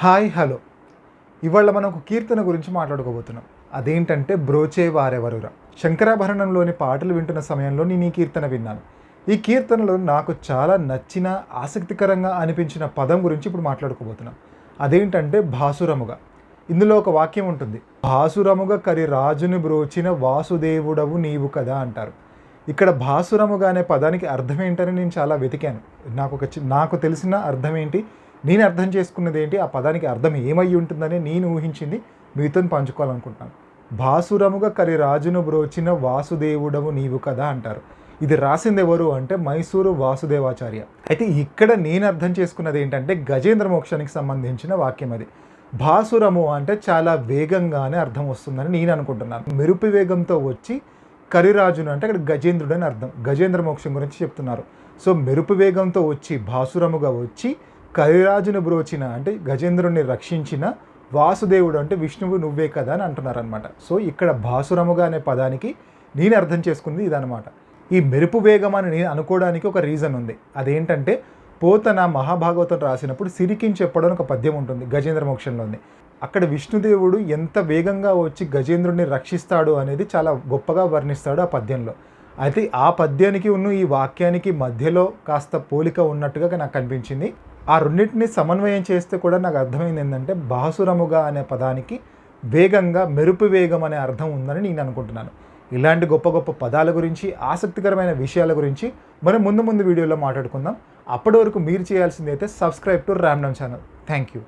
Hi hello. ఇవాళ మనం ఒక కీర్తన గురించి మాట్లాడుకోబోతున్నాం. అదేంటంటే బ్రోచే వారెవరురా శంకరాభరణంలోని పాటలు వింటున్న సమయంలో నేను ఈ కీర్తన విన్నాను. ఈ కీర్తనలో నాకు చాలా నచ్చిన ఆసక్తికరంగా అనిపించిన పదం గురించి ఇప్పుడు మాట్లాడుకోబోతున్నాం. అదేంటంటే భాసురముగా. ఇందులో ఒక వాక్యం ఉంటుంది. భాసురముగా కరి రాజుని బ్రోచిన వాసుదేవుడవు నీవు కదా అంటారు. ఇక్కడ భాసురముగా అనే పదానికి అర్థం ఏంటని నేను చాలా వెతికాను. నాకు ఒక చి- నాకు తెలిసిన అర్థం ఏంటి? నేను అర్థం చేసుకున్నది ఏంటి? ఆ పదానికి అర్థం ఏమై ఉంటుందని నేను ఊహించింది మీతో పంచుకోవాలనుకుంటున్నాను. భాసురముగా కరి రాజును బ్రోచిన వాసుదేవుడవు నీవు కదా అంటారు. ఇది రాసింది ఎవరు అంటే మైసూరు వాసుదేవాచార్య. అయితే ఇక్కడ నేను అర్థం చేసుకున్నది ఏంటంటే గజేంద్ర మోక్షానికి సంబంధించిన వాక్యం అది. భాసురము అంటే చాలా వేగంగానే అర్థం వస్తుందని నేను అనుకుంటున్నాను. మెరుపు వేగంతో వచ్చి కరిరాజును అంటే అక్కడ గజేంద్రుడు అని అర్థం. గజేంద్ర మోక్షం గురించి చెప్తున్నారు. సో మెరుపు వేగంతో వచ్చి భాసురముగా వచ్చి కరిరాజును బ్రోచిన అంటే గజేంద్రుణ్ణి రక్షించిన వాసుదేవుడు అంటే విష్ణువు నువ్వే కదా అని అంటున్నారనమాట సో ఇక్కడ భాసురముగా అనే పదానికి నేను అర్థం చేసుకుంది ఇదనమాట ఈ మెరుపు వేగం అని నేను అనుకోవడానికి ఒక రీజన్ ఉంది. అదేంటంటే పోతన మహాభాగవతం రాసినప్పుడు సిరికిని చెప్పడం ఒక పద్యం ఉంటుంది గజేంద్ర మోక్షంలోని అక్కడ విష్ణుదేవుడు ఎంత వేగంగా వచ్చి గజేంద్రుడిని రక్షిస్తాడు అనేది చాలా గొప్పగా వర్ణిస్తాడు ఆ పద్యంలో. అయితే ఆ పద్యానికి ఉన్న ఈ వాక్యానికి మధ్యలో కాస్త పోలిక ఉన్నట్టుగా నాకు కనిపించింది ఆ రెండింటిని సమన్వయం చేస్తే కూడా నాకు అర్థమైంది ఏంటంటే బాసురముగా అనే పదానికి వేగంగా మెరుపు వేగం అనే అర్థం ఉందని నేను అనుకుంటున్నాను. ఇలాంటి గొప్ప గొప్ప పదాల గురించి ఆసక్తికరమైన విషయాల గురించి మనం ముందు ముందు వీడియోలో మాట్లాడుకుందాం. అప్పటి వరకు మీరు చేయాల్సింది అయితే subscribe to random channel. Thank you